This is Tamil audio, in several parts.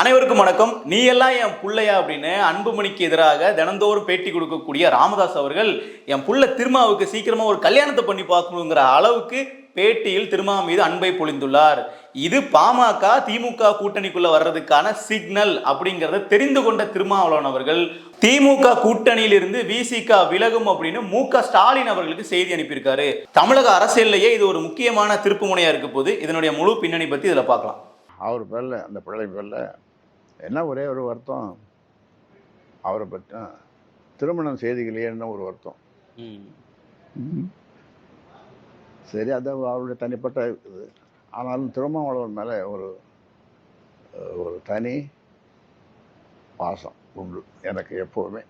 அனைவருக்கும் வணக்கம். நீ எல்லாம் என் புள்ளையா அப்படின்னு அன்புமணிக்கு எதிராக தினந்தோறும் பேட்டி கொடுக்கக்கூடிய ராமதாஸ் அவர்கள் என் புள்ள திருமாவுக்கு சீக்கிரமா ஒரு கல்யாணத்தை பண்ணி பார்க்கணுங்கிற அளவுக்கு பேட்டியில் திருமா மீது அன்பை பொழிந்துள்ளார். இது பாமக திமுக கூட்டணிக்குள்ள வர்றதுக்கான சிக்னல் அப்படிங்கிறத தெரிந்து கொண்ட திருமாவளவன் அவர்கள் திமுக கூட்டணியிலிருந்து விசிக விலகும் அப்படின்னு மு க ஸ்டாலின் அவர்களுக்கு செய்தி அனுப்பியிருக்காரு. தமிழக அரசியல்லையே இது ஒரு முக்கியமான திருப்பு முனையா இருக்க போது இதனுடைய முழு பின்னணி பத்தி இதுல பார்க்கலாம். அவர் பேரில் அந்த பிள்ளை பேரில் என்ன ஒரே ஒரு வருத்தம்? அவரை பற்றி திருமணம் செய்திகளையேன்னு ஒரு வருத்தம்? சரி அது அவருடைய தனிப்பட்ட இது. ஆனாலும் திருமாவளவன் மேலே ஒரு ஒரு தனி பாசம் உண்டு. எனக்கு எப்போவுமே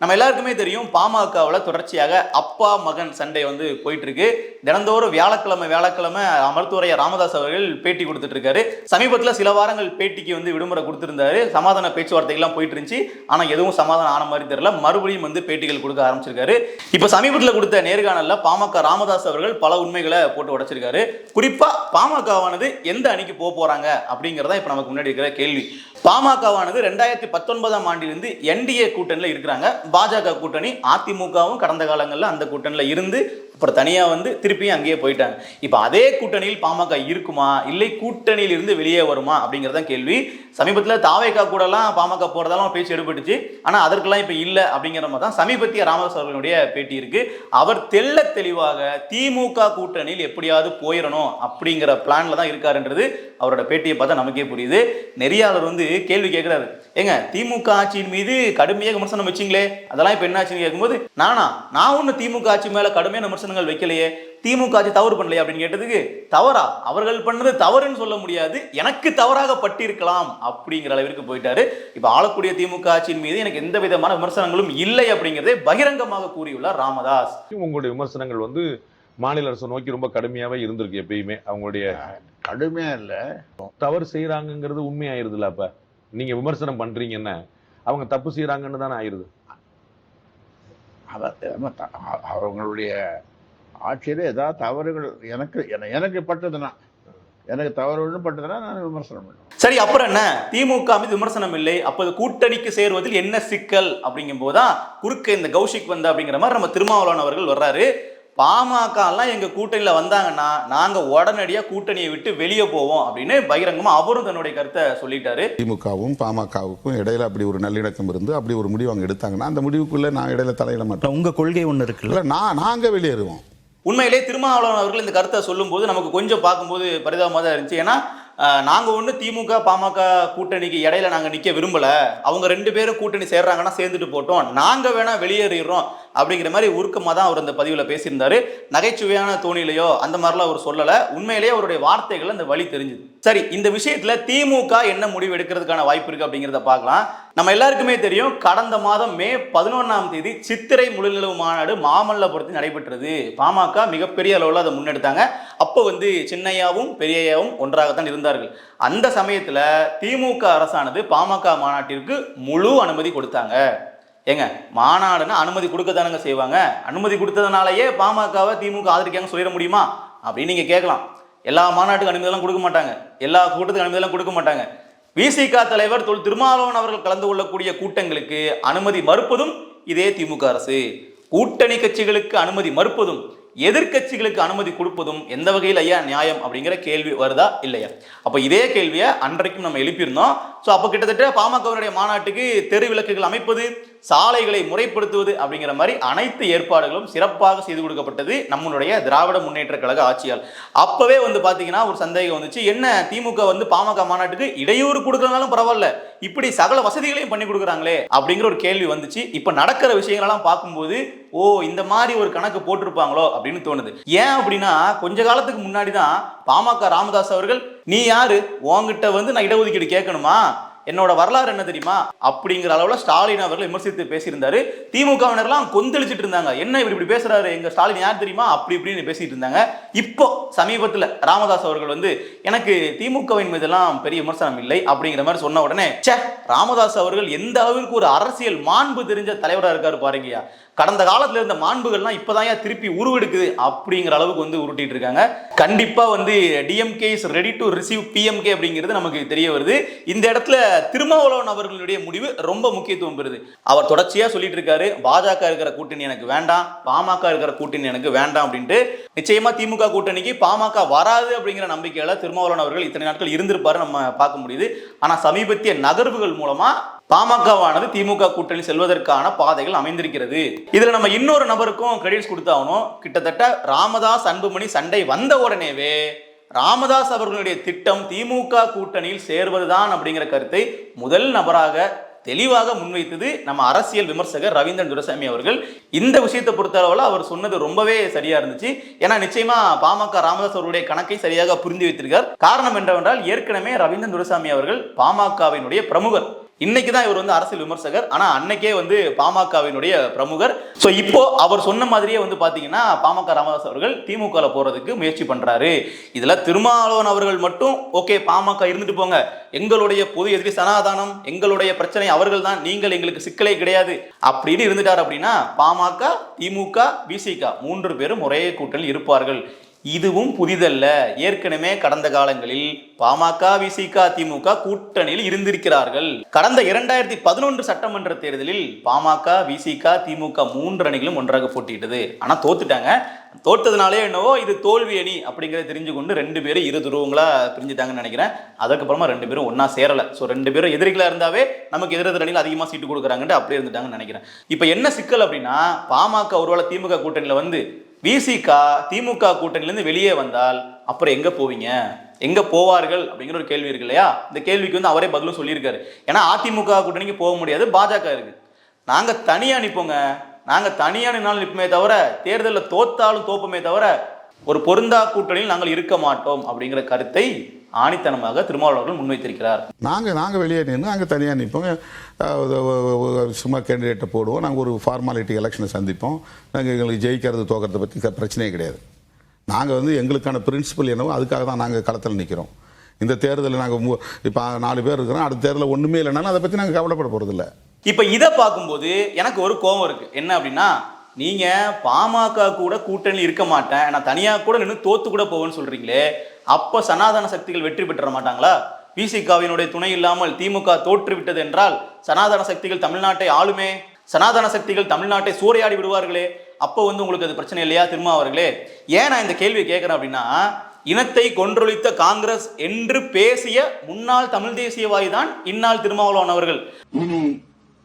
நம்ம எல்லாருக்குமே தெரியும் பாமகவில் தொடர்ச்சியாக அப்பா மகன் சண்டை வந்து போயிட்டு இருக்கு தினந்தோறும் வியாழக்கிழமை வியாழக்கிழமை மருத்துவரையர் ராமதாஸ் அவர்கள் பேட்டி கொடுத்துட்டு இருக்காரு சமீபத்தில் சில வாரங்கள் பேட்டிக்கு வந்து விடுமுறை கொடுத்துருந்தாரு. சமாதான பேச்சுவார்த்தைகள்லாம் போயிட்டு இருந்துச்சு ஆனால் எதுவும் சமாதானம் ஆன மாதிரி தெரியல. மறுபடியும் வந்து பேட்டிகள் கொடுக்க ஆரம்பிச்சிருக்காரு. இப்போ சமீபத்தில் கொடுத்த நேர்காணலில் பாமக ராமதாஸ் அவர்கள் பல உண்மைகளை போட்டு உடைச்சிருக்காரு. குறிப்பாக பாமகவானது எந்த அணிக்கு போக போகிறாங்க அப்படிங்கிறதா இப்போ நமக்கு முன்னாடி இருக்கிற கேள்வி. பாமகவானது ரெண்டாயிரத்தி பத்தொன்பதாம் ஆண்டிலிருந்து என்டிஏ கூட்டணியில் இருக்கிறாங்க. பாஜக கூட்டணி அதிமுகவும் கடந்த காலங்களில் அந்த கூட்டணியில் இருந்து அப்புறம் தனியாக வந்து திருப்பியும் அங்கேயே போயிட்டாங்க. இப்போ அதே கூட்டணியில் பாமக இருக்குமா? இல்லை கூட்டணியில் இருந்து வெளியே வருமா? அப்படிங்கிறதான் கேள்வி. சமீபத்தில் தாவேக்கா கூடலாம் பாமக போகிறதெல்லாம் பேச்சு எடுபட்டுச்சு. ஆனால் அதற்கெல்லாம் இப்போ இல்லை அப்படிங்கிற மாதிரி தான் சமீபத்திய ராமதாஸ் அவர்களுடைய பேட்டி இருக்கு. அவர் தெல்ல தெளிவாக திமுக கூட்டணியில் எப்படியாவது போயிடணும் அப்படிங்கிற பிளான்ல தான் இருக்காருன்றது அவரோட பேட்டியை பார்த்தா நமக்கே புரியுது. நெறியாளர் வந்து கேள்வி கேட்குறாரு. ஏங்க திமுக ஆட்சியின் மீது கடுமையாக விமர்சனம் வச்சிங்களே? அதெல்லாம் இப்போ என்ன ஆச்சுன்னு கேட்கும்போது நானா நான் ஒன்று திமுக ஆட்சி மேலே கடுமையான விமர்சனங்கள் வைக்கலையே திமுக ஆட்சி தவறு பண்ணலையே அப்படின்னு கேட்டதுக்கு தவறா? அவர்கள் பண்ணது தவறுன்னு சொல்ல முடியாது. எனக்கு தவறாக பட்டிருக்கலாம் அப்படிங்கிற அளவிற்கு போயிட்டாரு. இப்போ ஆளக்கூடிய திமுக ஆட்சியின் மீது எனக்கு எந்த விதமான விமர்சனங்களும் இல்லை அப்படிங்கிறதை பகிரங்கமாக கூறியுள்ளார் ராமதாஸ். உங்களுடைய விமர்சனங்கள் வந்து மாநில அரசை நோக்கி ரொம்ப கடுமையாவே இருந்திருக்கு எப்பயுமே. அவங்களுடைய கடுமையாக இல்லை. தவறு செய்யறாங்கங்கிறது உண்மையாயிருதுல அப்ப? நீங்க விமர்சனம் பண்றீங்கன்னா அவங்க தப்பு செய்யறாங்கன்னு தானே ஆயிருது? அவங்களுடைய ஆட்சியில் ஏதாவது தவறுகள் எனக்கு என- எனக்கு பட்டதுன்னா எனக்கு தவறுன்னு பட்டதுன்னா நான் விமர்சனம் பண்ணுவேன். சரி அப்புறம் என்ன? திமுக மீது விமர்சனம் இல்லை. அப்போது கூட்டணிக்கு சேருவதில் என்ன சிக்கல் அப்படிங்கும் போதுதான் குறுக்க இந்த கௌஷிக் வந்த அப்படிங்கிற மாதிரி நம்ம திருமாவளவன் அவர்கள் வர்றாரு. பாமக எல்லாம் எங்க கூட்டணியில வந்தாங்கன்னா நாங்க உடனடியா கூட்டணியை விட்டு வெளியே போவோம் அப்படின்னு பகிரங்கமா அவரும் தன்னுடைய கருத்தை சொல்லிட்டாரு. திமுகவும் பாமகவுக்கும் இடையில அப்படி ஒரு நல்லிணக்கம் இருந்து அப்படி ஒரு முடிவு அவங்க எடுத்தாங்கன்னா அந்த முடிவுக்குள்ள நான் இடையில தலையிட மாட்டேன். உங்க கொள்கை ஒன்று இருக்குல்ல? நான் நாங்க வெளியேறுவோம். உண்மையிலே திருமாவளவன் அவர்கள் இந்த கருத்தை சொல்லும்போது நமக்கு கொஞ்சம் பார்க்கும்போது பரிதாபமாக தான் இருந்துச்சு. ஏன்னா நாங்கள் ஒன்று திமுக பாமக கூட்டணிக்கு இடையில நாங்கள் நிற்க விரும்பலை. அவங்க ரெண்டு பேரும் கூட்டணி சேர்றாங்கன்னா சேர்ந்துட்டு போட்டோம். நாங்கள் வேணால் வெளியேறிடுறோம். அப்படிங்கிற மாதிரி உருக்கமாக தான் அவர் அந்த பதிவில் பேசியிருந்தாரு. நகைச்சுவையான தோணிலையோ அந்த மாதிரிலாம் அவர் சொல்லலை. உண்மையிலேயே அவருடைய வார்த்தைகள் அந்த வழி தெரிஞ்சுது. சரி இந்த விஷயத்துல திமுக என்ன முடிவு எடுக்கிறதுக்கான வாய்ப்பு இருக்கு அப்படிங்கிறத பார்க்கலாம். நம்ம எல்லாருக்குமே தெரியும் கடந்த மாதம் மே பதினொன்றாம் தேதி சித்திரை முழுநிலவு மாநாடு மாமல்லபுரத்தில் நடைபெற்றது. பாமக மிகப்பெரிய அளவில் அதை முன்னெடுத்தாங்க. அப்போ வந்து சின்னையாவும் பெரியையாவும் ஒன்றாகத்தான் இருந்தார்கள். அந்த சமயத்தில் திமுக அரசானது பாமக மாநாட்டிற்கு முழு அனுமதி கொடுத்தாங்க. ஏங்க மாநாடுன்னா அனுமதி கொடுக்க செய்வாங்க? அனுமதி கொடுத்ததுனாலயே பாமகவை திமுக ஆதரிக்காங்க சொல்லிட முடியுமா? அப்படின்னு நீங்கள் கேட்கலாம். எல்லா மாநாட்டுக்கு அனுமதியெல்லாம் கொடுக்க மாட்டாங்க. எல்லா கூட்டத்துக்கு அனுமதியெல்லாம் கொடுக்க மாட்டாங்க. விசிக தலைவர் தொல் திருமாவளவன் அவர்கள் கலந்து கொள்ளக்கூடிய கூட்டங்களுக்கு அனுமதி மறுப்பதும் இதே திமுக அரசு. கூட்டணி கட்சிகளுக்கு அனுமதி மறுப்பதும் எதிர்க்கட்சிகளுக்கு அனுமதி கொடுப்பதும் எந்த வகையில் ஐயா நியாயம் அப்படிங்கிற கேள்வி வருதா இல்லையா? அப்போ இதே கேள்வியை அன்றைக்கும் நம்ம எழுப்பியிருந்தோம். ஸோ அப்போ கிட்டத்தட்ட பாமகவினுடைய மாநாட்டுக்கு தெரு விளக்குகள் அமைப்பது சாலைகளை முறைப்படுத்துவது அப்படிங்கிற மாதிரி அனைத்து ஏற்பாடுகளும் சிறப்பாக செய்து கொடுக்கப்பட்டது நம்மளுடைய திராவிட முன்னேற்ற கழக ஆட்சியால். அப்பவே வந்து பாத்தீங்கன்னா ஒரு சந்தேகம் வந்துச்சு. என்ன திமுக வந்து பாமக மாநாட்டுக்கு இடையூறு கொடுக்கறதுனாலும் பரவாயில்ல. இப்படி சகல வசதிகளையும் பண்ணி கொடுக்குறாங்களே அப்படிங்கிற ஒரு கேள்வி வந்துச்சு. இப்போ நடக்கிற விஷயங்களெல்லாம் பார்க்கும்போது ஓ இந்த மாதிரி ஒரு கணக்கு போட்டிருப்பாங்களோ அப்படின்னு தோணுது. ஏன் அப்படின்னா கொஞ்ச காலத்துக்கு முன்னாடி தான் பாமக ராமதாஸ் அவர்கள் நீ யாரு? உங்ககிட்ட வந்து நான் இடஒதுக்கீடு கேட்கணுமா? என்னோட வரலாறு என்ன தெரியுமா? அப்படிங்கிற அளவில் ஸ்டாலின் அவர்கள் விமர்சித்து பேசியிருந்தாரு. திமுகவினர்லாம் கொந்தளிச்சிட்டு இருந்தாங்க. என்ன இப்படி இப்படி பேசுறாரு? எங்க ஸ்டாலின் யார் தெரியுமா? அப்படி இப்படின்னு பேசிட்டு இருந்தாங்க. இப்போ சமீபத்தில் ராமதாஸ் அவர்கள் வந்து எனக்கு திமுகவின் மீதெல்லாம் பெரிய விமர்சனம் இல்லை அப்படிங்கிற மாதிரி சொன்ன உடனே சே ராமதாஸ் அவர்கள் எந்த அளவிற்கு ஒரு அரசியல் மாண்பு தெரிஞ்ச தலைவராக இருக்காரு பாருங்கயா கடந்த காலத்துல இருந்த மாண்புகள்லாம் இப்பதான் ஏன் திருப்பி உருவெடுக்குது அப்படிங்கிற அளவுக்கு வந்து உருட்டிட்டு இருக்காங்க. கண்டிப்பா வந்து DMK is ready to receive PMK அப்படிங்கிறது நமக்கு தெரிய வருது. இந்த இடத்துல திருமாவளவன் அவர்களுடைய முடிவு ரொம்ப முக்கியத்துவம் பெறுது. அவர் தொடர்ச்சியா சொல்லிட்டு இருக்காரு பாஜக இருக்கிற கூட்டணி எனக்கு வேண்டாம் பாமக இருக்கிற கூட்டணி எனக்கு வேண்டாம் அப்படின்ட்டு. நிச்சயமா திமுக கூட்டணிக்கு பாமக வராது அப்படிங்கிற நம்பிக்கையில திருமாவளவன் அவர்கள் இத்தனை நாட்கள் இருந்திருப்பாரு நம்ம பார்க்க முடியுது. ஆனா சமீபத்திய நகர்வுகள் மூலமா பாமகவானது திமுக கூட்டணி செல்வதற்கான பாதைகள் அமைந்திருக்கிறது. இதுல நம்ம இன்னொரு நபருக்கும் கிரெடிட்ஸ் கொடுத்தாகணும். கிட்டத்தட்ட ராமதாஸ் அன்புமணி சண்டை வந்த உடனேவே ராமதாஸ் அவர்களுடைய திட்டம் திமுக கூட்டணியில் சேர்வதுதான் அப்படிங்கிற கருத்தை முதல் நபராக தெளிவாக முன்வைத்தது நம்ம அரசியல் விமர்சகர் ரவீந்திரன் துரசாமி அவர்கள். இந்த விஷயத்தை பொறுத்தளவில் அவர் சொன்னது ரொம்பவே சரியா இருந்துச்சு. ஏன்னா நிச்சயமா பாமக ராமதாஸ் அவருடைய கணக்கை சரியாக புரிந்து வைத்திருக்கார். காரணம் என்னவென்றால் ஏற்கனவே ரவீந்திரன் துரசாமி அவர்கள் பாமகவினுடைய பிரமுகர். இன்னைக்கு தான் இவர் வந்து அரசியல் விமர்சகர். ஆனா அன்னைக்கே வந்து பாமகவினுடைய பிரமுகர். ஸோ இப்போ அவர் சொன்ன மாதிரியே வந்து பாத்தீங்கன்னா பாமக ராமதாஸ் அவர்கள் திமுக போறதுக்கு முயற்சி பண்றாரு. இதுல திருமாவளவன் அவர்கள் மட்டும் ஓகே பாமக இருந்துட்டு போங்க. எங்களுடைய பொது எதிரி சனாதானம் எங்களுடைய பிரச்சனை அவர்கள் தான் நீங்கள் எங்களுக்கு சிக்கலே கிடையாது. அப்படின்னு இருந்துட்டார் அப்படின்னா பாமக திமுக பிசிக மூன்று பேரும் ஒரே கூட்டணி இருப்பார்கள். இதுவும் புதிதல்ல. ஏற்கனவே கடந்த காலங்களில் பாமக விசிக திமுக கூட்டணியில் இருந்திருக்கிறார்கள். கடந்த இரண்டாயிரத்தி பதினொன்று சட்டமன்ற தேர்தலில் பாமக விசிக திமுக மூன்று அணிகளும் ஒன்றாக போட்டியிட்டது. ஆனா தோத்துட்டாங்க. தோத்ததுனாலே என்னவோ இது தோல்வி அணி அப்படிங்கிறத தெரிஞ்சு கொண்டு ரெண்டு பேரும் இரு துருவங்களா பிரிஞ்சுட்டாங்கன்னு நினைக்கிறேன். அதுக்கப்புறமா ரெண்டு பேரும் ஒன்றா சேரல. ஸோ ரெண்டு பேரும் எதிரிகளா இருந்தாவே நமக்கு எதிரெதிர் அணியில் அதிகமா சீட்டு கொடுக்குறாங்கன்ட்டு அப்படியே இருந்துட்டாங்கன்னு நினைக்கிறேன். இப்போ என்ன சிக்கல் அப்படின்னா பாமக ஒருவேளை திமுக கூட்டணியில வந்து விசிக திமுக கூட்டணியிலேருந்து வெளியே வந்தால் அப்புறம் எங்கே போவீங்க? எங்கே போவார்கள்? அப்படிங்கிற ஒரு கேள்வி இருக்கு இல்லையா? இந்த கேள்விக்கு வந்து அவரே பதிலும் சொல்லியிருக்காரு. ஏன்னா அதிமுக கூட்டணிக்கு போக முடியாது பாஜக இருக்கு. நாங்கள் தனியாக நிற்போங்க நாங்கள் தனியாக நின்னாலும் நிற்போமே தவிர தேர்தலில் தோத்தாலும் தோப்போமே தவிர ஒரு பொருந்தா கூட்டணியில் நாங்கள் இருக்க மாட்டோம் அப்படிங்கிற கருத்தை ஆணித்தனமாக திருமாவளவர்கள் முன்வைத்திருக்கிறார். நாங்கள் நாங்கள் வெளியே நின்று அங்கே தனியாக நிற்போம் சும்மா கேண்டிடேட்டை போடுவோம். நாங்கள் ஒரு ஃபார்மாலிட்டி எலெக்ஷனை சந்திப்போம். நாங்கள் எங்களுக்கு ஜெயிக்கிறது தோக்கிறத பற்றி பிரச்சனையே கிடையாது. நாங்கள் வந்து எங்களுக்கான பிரின்சிபல் என்னவோ அதுக்காக தான் நாங்கள் களத்தில் நிற்கிறோம் இந்த தேர்தலில் நாங்கள் இப்போ நாலு பேர் இருக்கிறோம். அடுத்த தேர்தலில் ஒன்றுமே இல்லைனாலும் அதை பற்றி நாங்கள் கவலைப்பட போகிறதில்ல இப்ப இதை பார்க்கும்போது எனக்கு ஒரு கோவம் இருக்கு. என்ன அப்படின்னா நீங்க பாமக கூட கூட்டணி இருக்க மாட்டேன். நான் தனியா கூட நின்று தோத்து கூட போவேன்னு சொல்றீங்களே அப்ப சனாதன சக்திகள் வெற்றி பெற்ற மாட்டாங்களா? விசிகாவினுடைய துணை இல்லாமல் திமுக தோற்று விட்டது என்றால் சனாதன சக்திகள் தமிழ்நாட்டை ஆளுமே? சனாதன சக்திகள் தமிழ்நாட்டை சூறையாடி விடுவார்களே அப்போ வந்து உங்களுக்கு அது பிரச்சனை இல்லையா திரும்ப அவர்களே? ஏன் நான் இந்த கேள்வியை கேட்குறேன் அப்படின்னா இனத்தை கொன்றொழித்த காங்கிரஸ் என்று பேசிய முன்னாள் தமிழ் தேசியவாதி தான் இந்நாள் திருமாவளவன் அவர்கள். இனி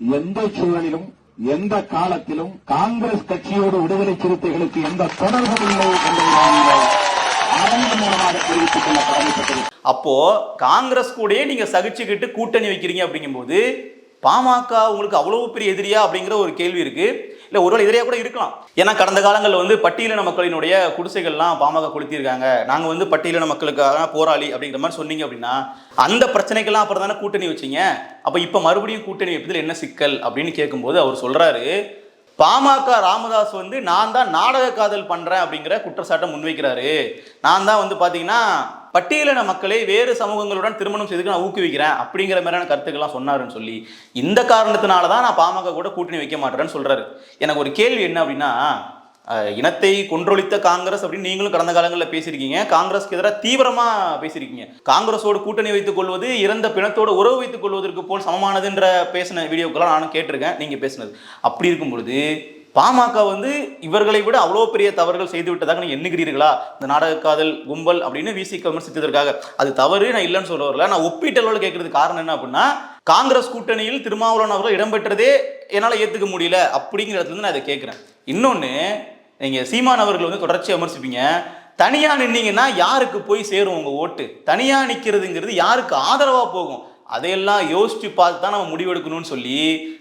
எந்த சூழலிலும் எந்த காலத்திலும் காங்கிரஸ் கட்சியோடு விடுதலை சிறுத்தைகளுக்கு எந்த தொடர்பும் இல்லை என்பதை அப்போ காங்கிரஸ் கூடயே நீங்க சகிச்சுக்கிட்டு கூட்டணி வைக்கிறீங்க அப்படிங்கும்போது பாமக உங்களுக்கு அவ்வளவு பெரிய எதிரியா அப்படிங்கிற ஒரு கேள்வி இருக்கு. இல்ல ஒருவேளை எதிரியா கூட இருக்கலாம். ஏன்னா கடந்த காலங்களில் வந்து பட்டியலின மக்களினுடைய குடிசைகள்லாம் பாமக கொளுத்திருக்காங்க நாங்க வந்து பட்டியலின மக்களுக்காக போராளி அப்படிங்கிற மாதிரி சொன்னீங்க அப்படின்னா அந்த பிரச்சனைக்கெல்லாம் அப்புறம் தானே கூட்டணி வச்சீங்க? அப்ப இப்ப மறுபடியும் கூட்டணி வைப்பதில் என்ன சிக்கல் அப்படின்னு கேட்கும்போது அவர் சொல்றாரு பாமக ராமதாஸ் வந்து நான் தான் நாடக காதல் பண்றேன் அப்படிங்கிற குற்றச்சாட்டை முன்வைக்கிறாரு. நான் தான் வந்து பாத்தீங்கன்னா பட்டியலின மக்களை வேறு சமூகங்களுடன் திருமணம் செய்துக்கு நான் ஊக்குவிக்கிறேன் அப்படிங்கிற மாதிரியான கருத்துக்கள்லாம் சொன்னாருன்னு சொல்லி இந்த காரணத்தினால தான் நான் பாமக கூட கூட்டணி வைக்க மாட்டேறேன்னு சொல்கிறாரு எனக்கு ஒரு கேள்வி என்ன அப்படின்னா இனத்தை கொன்றொழித்த காங்கிரஸ் அப்படின்னு நீங்களும் கடந்த காலங்களில் பேசியிருக்கீங்க. காங்கிரஸ்க்கு எதிராக தீவிரமாக பேசியிருக்கீங்க. காங்கிரஸோடு கூட்டணி வைத்துக் கொள்வது இறந்த பிணத்தோடு உறவு வைத்துக் கொள்வதற்கு போல் சமமானதுன்ற பேசின வீடியோக்கெல்லாம் நானும் கேட்டிருக்கேன் நீங்கள் பேசினது. அப்படி இருக்கும் பொழுது பாமக வந்து இவர்களை விட அவ்வளோ பெரிய தவறுகள் செய்து விட்டதாக நீங்க எண்ணுகிறீர்களா? இந்த நாடக காதல் கும்பல் அப்படின்னு விசி விமர்சித்ததற்காக அது தவறு நான் இல்லைன்னு சொல்ல வரல. நான் ஒப்பீட்டளவில் கேட்கறது காரணம் என்ன அப்படின்னா காங்கிரஸ் கூட்டணியில் திருமாவளவன் அவர்கள் இடம்பெற்றதே என்னால் ஏற்றுக்க முடியல அப்படிங்கிற இடத்துல இருந்து நான் இதை கேட்குறேன். இன்னொன்று நீங்கள் சீமான் அவர்கள் வந்து தொடர்ச்சியாக விமர்சிப்பீங்க. தனியாக நின்னீங்கன்னா யாருக்கு போய் சேரும் உங்கள் ஓட்டு? தனியாக நிற்கிறதுங்கிறது யாருக்கு ஆதரவாக போகும்? அதையெல்லாம் யோசிச்சு பார்த்து தான் நம்ம முடிவெடுக்கணும்னு சொல்லி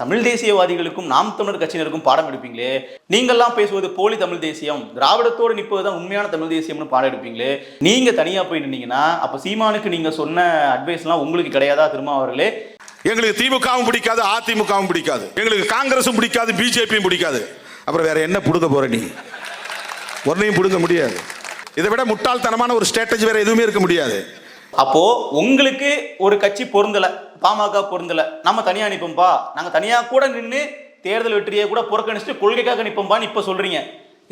தமிழ் தேசியவாதிகளுக்கும் நாம் தமிழர் கட்சியினருக்கும் பாடம் எடுப்பீங்களே? நீங்கள்லாம் பேசுவது போலி தமிழ் தேசியம் திராவிடத்தோடு நிற்பது தான் உண்மையான தமிழ் தேசியம்னு பாடம் எடுப்பீங்களே? நீங்க தனியா போய் நின்னீங்கன்னா அப்ப சீமானுக்கு நீங்க சொன்ன அட்வைஸ்லாம் உங்களுக்கு கிடையாதா திரும்ப அவர்களே எங்களுக்கு திமுகவும் பிடிக்காது அதிமுகவும் பிடிக்காது. எங்களுக்கு காங்கிரஸும் பிடிக்காது பிஜேபியும் பிடிக்காது. அப்புறம் வேற என்ன புடுங்க போற நீ? ஒன்னையும் புடுங்க முடியாது. இதை விட முட்டாள்தனமான ஒரு ஸ்ட்ராட்டஜி வேற எதுவுமே இருக்க முடியாது. அப்போ உங்களுக்கு ஒரு கட்சி பொருந்தல பாமக பொருந்தல. நம்ம தனியா நிற்போம்ப்பா நாங்க தனியா கூட நின்று தேர்தல் வெற்றியை கூட புறக்கணிச்சுட்டு கொள்கைக்காக நிற்போம்பான்னு இப்ப சொல்றீங்க.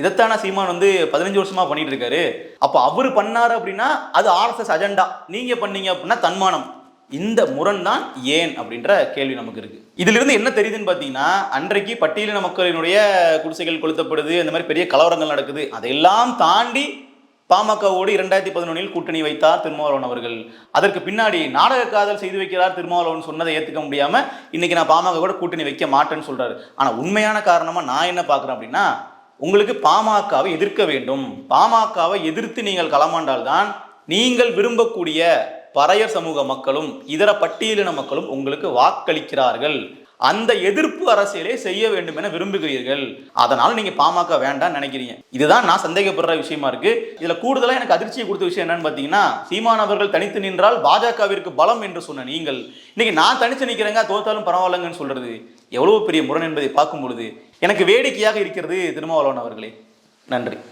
இதைத்தானே சீமான் வந்து பதினஞ்சு வருஷமா பண்ணிட்டு இருக்காரு. அப்ப அவர் பண்ணாரு அப்படின்னா அது ஆர்எஸ்எஸ் அஜெண்டா. நீங்க பண்ணீங்க அப்படின்னா தன்மானம். இந்த முரண் தான் ஏன் அப்படின்ற கேள்வி நமக்கு இருக்கு. இதுல இருந்து என்ன தெரியுதுன்னு பாத்தீங்கன்னா அன்றைக்கு பட்டியலின மக்களினுடைய குடிசைகள் கொளுத்தப்படுது அந்த மாதிரி பெரிய கலவரங்கள் நடக்குது. அதையெல்லாம் தாண்டி பாமகவோடு இரண்டாயிரத்தி பதினொன்றில் கூட்டணி வைத்தார் திருமாவளவன் அவர்கள். அதற்கு பின்னாடி நாடக காதல் செய்து வைக்கிறார் திருமாவளவன் சொன்னதை ஏற்றுக்க முடியாமல் இன்னைக்கு நான் பாமக கூட கூட்டணி வைக்க மாட்டேன்னு சொல்கிறார் ஆனால் உண்மையான காரணமாக நான் என்ன பார்க்குறேன் அப்படின்னா உங்களுக்கு பாமகவை எதிர்க்க வேண்டும். பாமகவை எதிர்த்து நீங்கள் களமாண்டால்தான் நீங்கள் விரும்பக்கூடிய பறையர் சமூக மக்களும் இதர பட்டியலின மக்களும் உங்களுக்கு வாக்களிக்கிறார்கள். அந்த எதிர்ப்பு அரசியலை செய்ய வேண்டும் என விரும்புகிறீர்கள். அதனால நீங்க பாமக வேண்டாம் நினைக்கிறீங்க. இதுதான் நான் சந்தேகப்படுற விஷயமா இருக்கு. இதுல கூடுதலா எனக்கு அதிர்ச்சியை கொடுத்த விஷயம் என்னன்னு பாத்தீங்கன்னா சீமான் அவர்கள் தனித்து நின்றால் பாஜகவிற்கு பலம் என்று சொன்ன நீங்கள். இன்னைக்கு நான் தனித்து நிக்கிறேங்க தோத்தாலும் பரவாயில்லங்கன்னு சொல்றது எவ்வளவு பெரிய முரண் என்பதை பார்க்கும் பொழுது எனக்கு வேடிக்கையாக இருக்கிறது திருமாவளவன் அவர்களே. நன்றி.